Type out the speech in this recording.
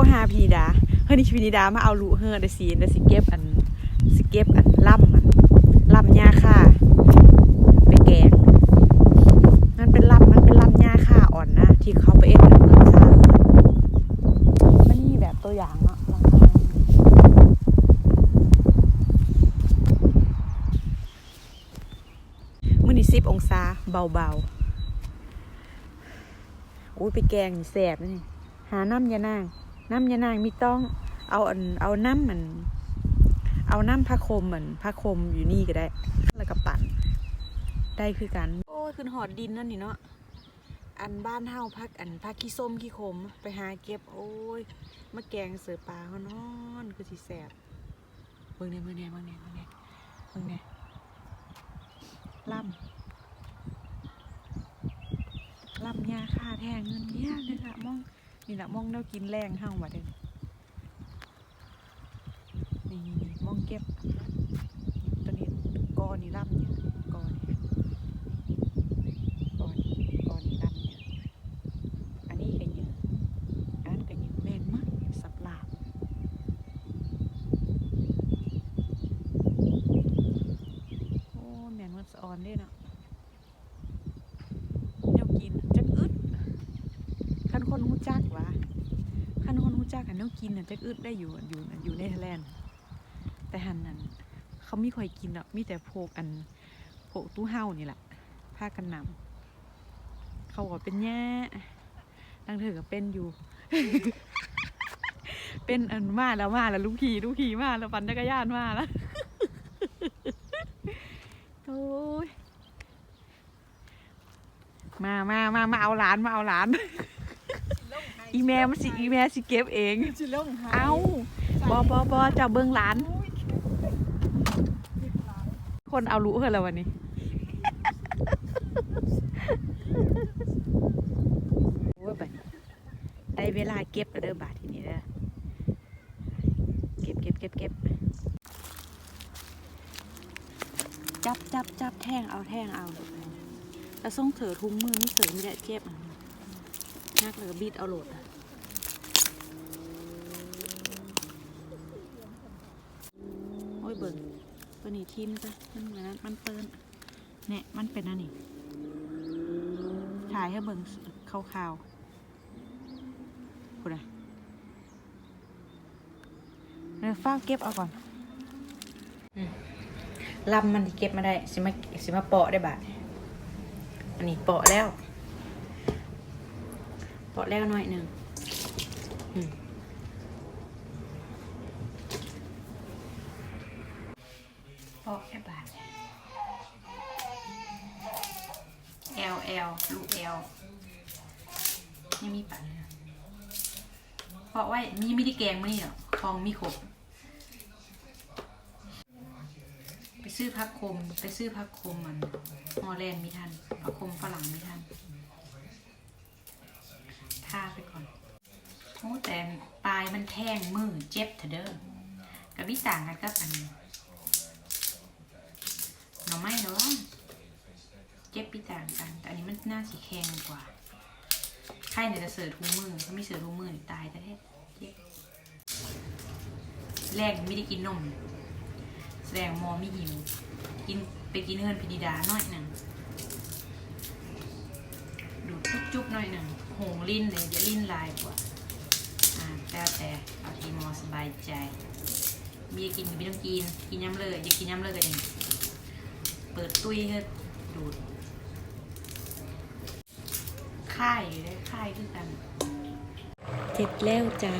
รหาพินิดาเฮ้ยนี่พินิดามาเอาลูเฮ้อได้สิได้สิเก็บอันสิเก็บอันล่ำมันล่ำหญ้าค่าไปแกงมันเป็นล่ำมันเป็นล่ำหญ้าค่าอ่อนนะที่เขาไปเอ็ดอันเมืองซามันมีแบบตัวอย่างเนาะมื่อนี้สิบองศาเบาๆอุ้ยไปแกงแสบนะนี่หาน้ำยานาง น้ำยานางมีต้อง เอาเอาน้ำมัน เอาน้ำผ้าคมมันผ้าคมอยู่นี่ก็ได้ แล้วก็ปั่นได้คือกัน โอ้ขึ้นหอดดินนั่นนี่เนาะอันบ้านเฮาพักอันพักขี้ส้มขี้ขมไปหาเก็บโอ้ยมาแกงเสือปลาเขานอนคือสิแสบเบิ่งเนี่ยเบิ่งเนี่ยเบิ่งเนี่ยเบิ่งเนี่ยเบิ่งเนี่ยล่ำล่ำยาค่าแทงเงินเนี่ยเลยค่ะมอง นี่แหละมองแนวกินแรงห้างว่ะเด่นนี่นี่นี่มองเก็บตัวนี้กอนี่ล่ำเนี่ยกอนี่กอนี่กอนี่ล่ำเนี่ยอันนี้ก็เยอะอันนั้นก็เยอะแม่นมากสับลาบโอ้แม่นมันสะออนเด้เนาะแนวกินจักอึด คนหูจักวะคันคนหูจักกันแนวกินน่ะจักอึดได้อยู่อยู่อยู่ในทแลนแต่หันนั้นเขาไม่ค่อยกินหรอกมีแต่โพกอันโพกตู้เฮานี่แหละพากันนำเขาบอกเป็นแย่ดังเธอก็เป็นอยู่ เป็นอันมาแล้วมาแล้วลูกขี่ลูกขี่มาแล้วปั่นจักรยานมาแล้วโอ้ยมามามามาเอาหลานมาเอาหลาน อีแม่มันสิอีแม่สิเก็บเอง สิลงหาเอาบอบอบอเจ้าเบิ้งหลาน คนเอารู้เหรอแล้ววันนี้ โอ้ยบัดนี้ได้เวลาเก็บแล้วเด้อบาททีนี้เด้อเก็บเก็บเก็บเก็บจับจับจับแท่งเอาแท่งเอาลูกแล้วส่งเถือทุงมือนี่เสือไม่ได้เก็บอะ นักเลยบีดเอาโหลดอะโอ้ยเบิ่งตัวนี้ทิมจ้ะมันเหมือนมันเปิ้นเนี่ยมันเป็นอันนี้ถ่ายให้เบิ่งขาวๆพูดอะเดี๋ยวฟ้าเก็บเอาก่อนลำมันที่เก็บมาได้สิมาสิมาเปาะได้บาทอันนี้เปาะแล้ว ปาะแล้วหน่อยหนึ่งอืมพอแค่บาท L L ลูก L ยังมีปันเลยพราะว่ามีไม่ได้แกงมานี่หรอกคองมีขบไปซื้อพักคม ไปซื้อพักคมมันฮอลแลนด์มีทันพักคมฝรั่งมีทัน ไปก่อนโอ้แต่ปลายมันแท่งมือเจ็บเถอะเด้อกับวิต่างกันกับอันหน่อไม้แล้วเจ็บปีต่างกัน แต่อันนี้มันน่าสีแข็งกว่าไข่เนี่ยจะเสือทุงมือถ้าไม่เสือทุงมือตายแท้ๆเจ็บแรกไม่ได้กินนม แสดงมอไม่หิวกินไปกินเฮือนพินิดาหน่อยหนึ่งดูดจุ๊บๆหน่อยหนึ่ง หงลิ้นเลยอย่าลิ้นลายกว่าอ่าแต่แต่เอาทีมอสบายใจเบียกินก็ไม่ต้องกินกินย้ำเลยอย่ากินย้ำเลยกันเองเปิดตุ้ยก็ดูดค่ายอยู่ได้ค่ายคือกันเสร็จแล้วจ้า